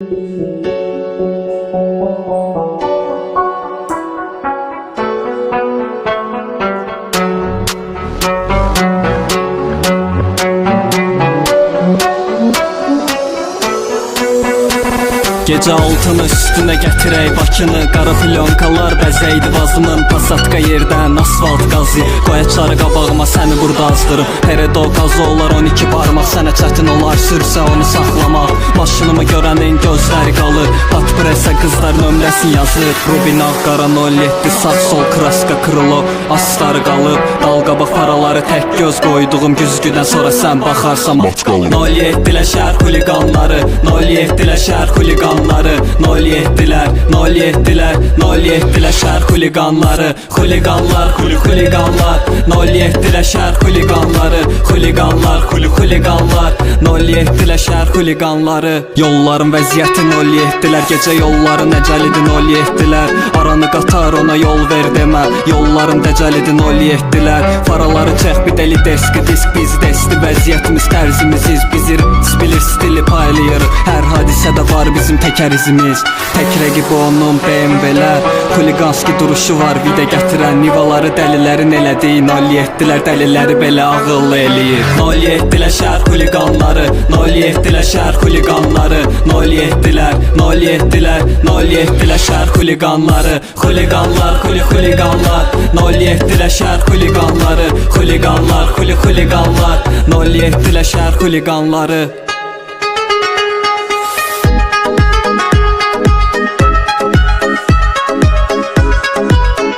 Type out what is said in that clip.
Thank you. Gecə altını üstünə gətirək Bakını. Qara plyonkalar bəzəydi vazımın Pasatka yerdən asfalt qazı Qoyaçları qabağıma səni burada azdırıb Peredo qazı olar 12 parmaq Sənə çətin olar sürsə onu saxlamaq Maşınımı görənin gözləri qalır Pat presə qızlar nömrəsi yazır. Rubin ağ qara 07 sağ sol kraska kırılıb. Astarı qalıb. Dalqaba faraları tək göz qoyduğum güzgüdən sonra sən baxarsan. 07-lə şəhər xuliqanları. 07-lə şəhər xuliqanları. 07-lər 07-lər 07-lə şəhər xuliqanları. Xuliqanlar xuli xuliqanlar 07-lə şəhər xuliqanları Xuliqanlar xuli xuliqanlar 07-lə şəhər xuliqanları Yolların vəziyyəti 07-lər Gecə yolların əcəlidir 07-lər Aranı qatar ona yol ver demə Yolların dəcəlidir 07-lər Faraları çək bir deli deski disk. Biz desti Vəziyyətimiz tərzimiziz bizir bilir stili paylayır. Hər hadisədə var bizim təkər izimiz. Tək rəqib onun BMW-lər Xuliqanski duruşu var vida gətirən Nivaları dəlilərin elədiyi 07-lər dəliləri belə ağıllı eləyir 07-lər şəhər xuliqanları 07-lər şəhər xuliqanları 07-lər 07-lər 07-lər şəhər xuliqanları Xuliqanlar xuli xuliqanlar 07-lər şəhər xuliqanları Xuliqanlar xuli xuliqanlar 07-lər şəhər xuliqanları